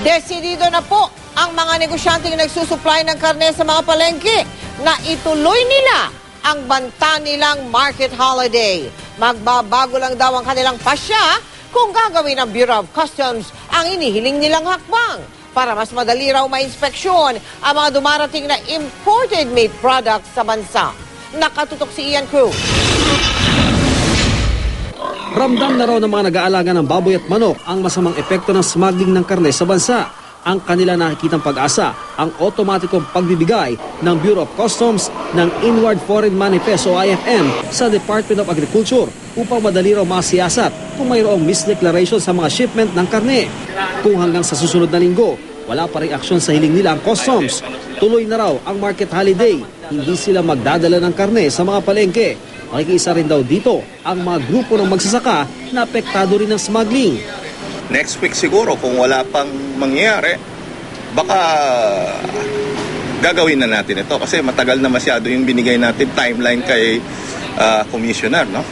Desidido na po ang mga negosyanteng nagsusupply ng karne sa mga palengke na ituloy nila ang banta nilang market holiday. Magbabago lang daw ang kanilang pasya kung gagawin ng Bureau of Customs ang inihiling nilang hakbang para mas madali raw ma-inspeksyon ang mga dumarating na imported meat products sa bansa. Nakatutok si Ian Cruz. Ramdam na raw ng mga nag-aalaga ng baboy at manok ang masamang epekto ng smuggling ng karne sa bansa. Ang kanila nakikitang pag-asa, ang otomatikong pagbibigay ng Bureau of Customs ng Inward Foreign Manifest o IFM sa Department of Agriculture upang madali raw masiyasat kung mayroong misdeclaration sa mga shipment ng karne. Kung hanggang sa susunod na linggo, wala pa rin aksyon sa hiling nila ang customs. Tuloy na raw ang market holiday. Hindi sila magdadala ng karne sa mga palengke. Makikiisa rin daw dito ang mga grupo ng magsasaka na apektado rin ng smuggling. next week siguro kung wala pang mangyayari, baka gagawin na natin ito kasi matagal na masyado yung binigay natin timeline kay ah, commissioner, no?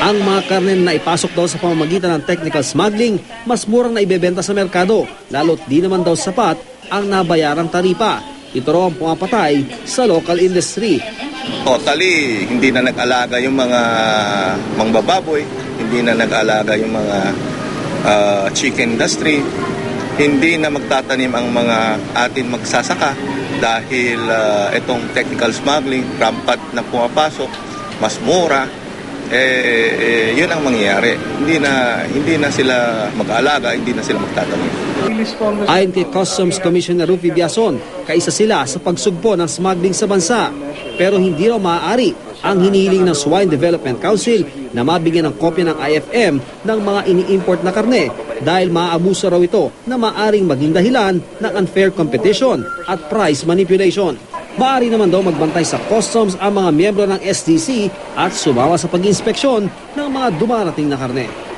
Ang mga karne na ipasok daw sa pamamagitan ng technical smuggling, mas murang na ibebenta sa merkado, lalo't di naman daw sapat ang nabayarang taripa. Ito raw ang pumapatay sa local industry. Totally, hindi na nag-alaga yung mga mangbababoy, hindi na nag-alaga yung mga ah, chicken industry, hindi na magtatanim ang mga atin magsasaka dahil ah, itong technical smuggling, rampant na pumapasok, mas mura, eh, eh, yun ang mangyayari. Hindi na hindi na sila mag-aalaga, hindi na sila magtatanim. Ayon kay Customs Commissioner Rufi Biason, kaisa sila sa pagsugpo ng smuggling sa bansa. Pero hindi raw maaari ang hinihiling ng Swine Development Council na mabigyan ng kopya ng IFM ng mga ini-import na karne dahil maaabuso raw ito na maaring maging dahilan ng unfair competition at price manipulation. Maaari naman daw magbantay sa customs ang mga miyembro ng SDC at sumawa sa pag-inspeksyon ng mga dumarating na karne.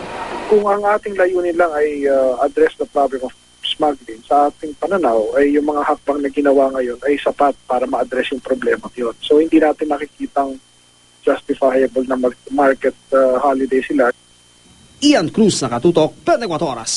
kung ang ating layunin lang ay uh, address the problem of smuggling, sa ating pananaw ay yung mga hakbang na ginawa ngayon ay sapat para ma-address yung problema yun. So hindi natin nakikitang justifiable na market uh, holiday sila. Ian Cruz, Nakatutok, 24 Oras.